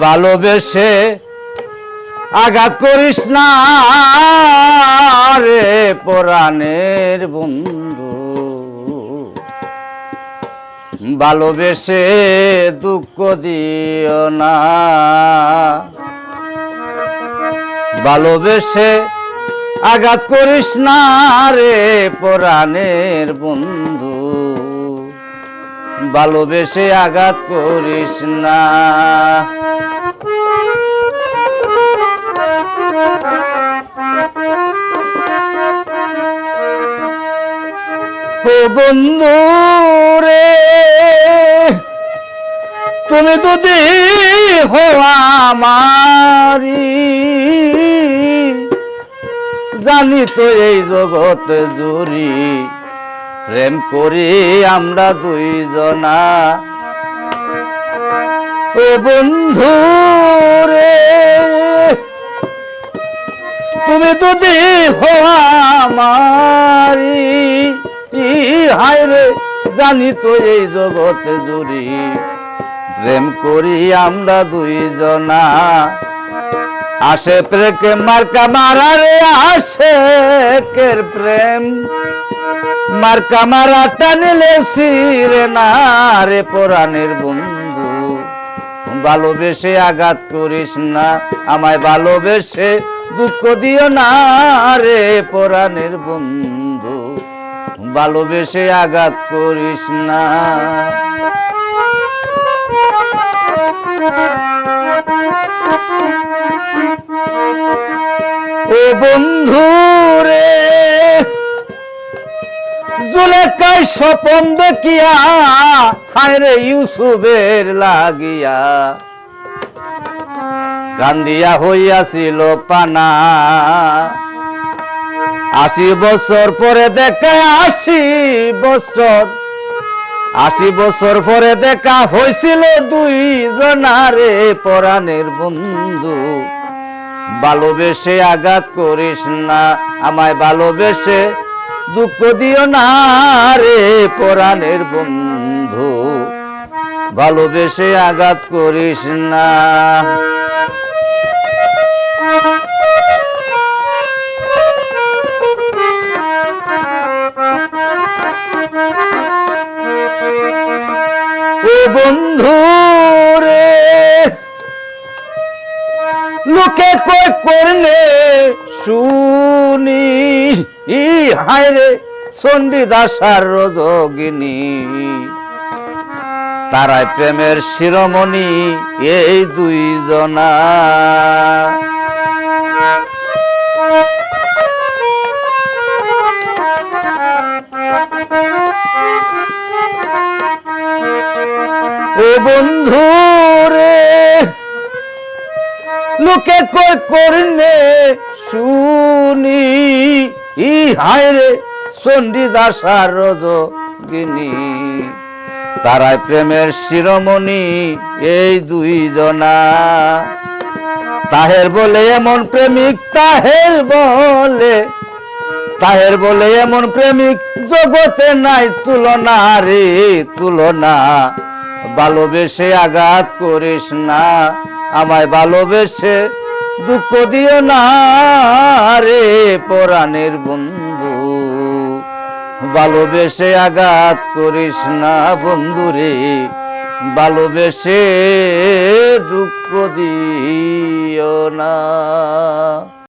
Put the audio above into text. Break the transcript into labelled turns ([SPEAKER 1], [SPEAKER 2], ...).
[SPEAKER 1] ভালোবেসে আঘাত করিস না রে পরাণের বন্ধু। ভালোবেসে দুঃখ দিও না। ভালোবেসে আঘাত করিস না রে পরাণের বন্ধু। ভালোবেসে আঘাত করিস না। বন্ধু রে, তুমি যদি হো আমারি জানি তো এই জগৎ জুড়ি প্রেম করি আমরা দুইজনা। ও বন্ধু রে, তুমি যদি হো আমারি হায় রে, জানি তো এই জগৎ জুড়ি। প্রেম করি আমরা দুইজনা। আসে প্রেকে মার্কা মারা রে আসে কের প্রেম। মার্কা মারা টানিলে সিরে না রে পরাণের বন্ধু। ভালোবেসে আঘাত করিস না, আমায় ভালোবেসে দুঃখ দিও না রে পরাণের বন্ধু। ভালোবেসে আঘাত করিস না। বন্ধু রে জুলেখাই স্বপন দেখিয়া হায় রে ইউসুফের লাগিয়া, কান্দিয়া হইয়াছিল পানা। আশি বছর পরে দেখা, আশি বছর আশি বছর পরে দেখা হয়েছিল দুই জনারে পরাণের বন্ধু। ভালোবেসে আঘাত করিস না। আমায় ভালোবেসে দুঃখ দিও না রে পরাণের বন্ধু। ভালোবেসে আঘাত করিস না। বন্ধু রে লোকে কয় করলে শুনি। ই, হায় রে, চণ্ডী দাসার রজগিনী। তারাই প্রেমের শিরোমণি এই দুইজনা। ও বন্ধু রে লোকে কই করলে শুনি। ই হায় রে, চণ্ডী দাসার রজগিনী। তারাই প্রেমের শিরোমণি এই দুইজনা। তাহের বলে এমন প্রেমিক তাহের বলে। তাহের বলে এমন প্রেমিক জগতে নাই তুলনা রে, তুলনা। ভালোবেসে আঘাত করিস না। আমায় ভালোবেসে দুঃখ দিও না রে পরাণের বন্ধু। ভালোবেসে আঘাত করিস না বন্ধু রে, ভালোবেসে দুঃখ দিও না।